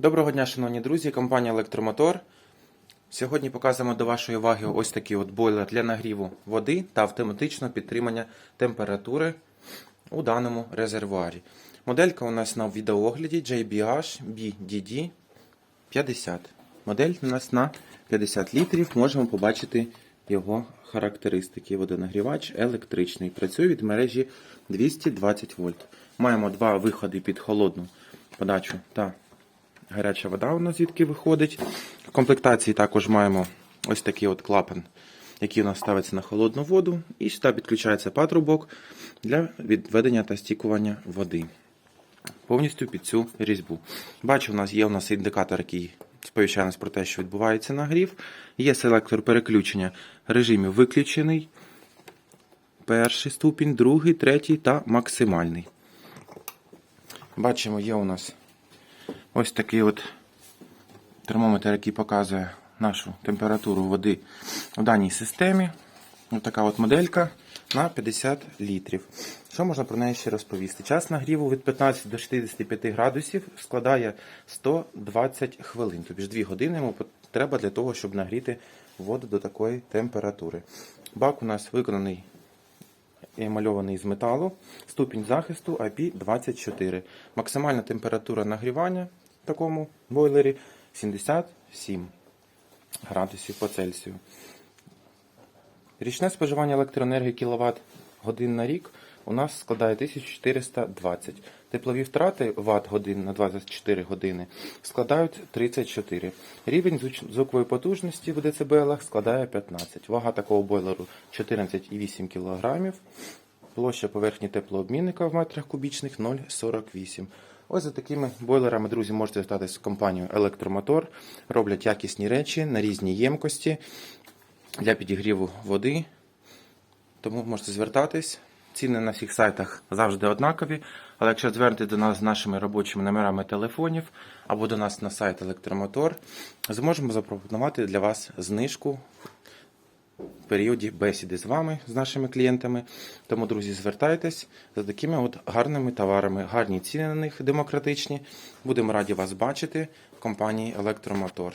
Доброго дня, шановні друзі, компанія Електромотор. Сьогодні показуємо до вашої уваги ось такий от бойлер для нагріву води та автоматичного підтримання температури у даному резервуарі. Моделька у нас на відеоогляді JBH BDD 50. Модель у нас на 50 літрів. Можемо побачити його характеристики. Водонагрівач електричний. Працює від мережі 220 вольт. Маємо два виходи під холодну подачу та гаряча вода у нас звідки виходить. В комплектації також маємо ось такий от клапан, який у нас ставиться на холодну воду. І сюди підключається патрубок для відведення та стікування води. Повністю під цю різьбу. Бачу, у нас є у нас індикатор, який сповіщає нас про те, що відбувається нагрів. Є селектор переключення режимів виключений. Перший ступінь, другий, третій та максимальний. Бачимо, є у нас ось такий от термометр, який показує нашу температуру води в даній системі. Ось така от моделька на 50 літрів. Що можна про неї ще розповісти? Час нагріву від 15 до 65 градусів складає 120 хвилин. Тобто ж 2 години йому треба для того, щоб нагріти воду до такої температури. Бак у нас виконаний емальований з металу, ступінь захисту IP24. Максимальна температура нагрівання такому бойлері 77 градусів по Цельсію. Річне споживання електроенергії кВт годин на рік у нас складає 1420. Теплові втрати Вт годин на 24 години складають 34. Рівень звукової потужності в децибелах складає 15. Вага такого бойлеру 14,8 кг. Площа поверхні теплообмінника в метрах кубічних 0,48. Ось за такими бойлерами, друзі, можете звертатися в компанію Електромотор. Роблять якісні речі на різні ємкості для підігріву води. Тому можете звертатись. Ціни на всіх сайтах завжди однакові. Але якщо звернете до нас з нашими робочими номерами телефонів або до нас на сайт Електромотор, зможемо запропонувати для вас знижку періоді бесіди з вами, з нашими клієнтами. Тому, друзі, звертайтесь за такими от гарними товарами, гарні ціни на них демократичні. Будемо раді вас бачити в компанії Електромотор.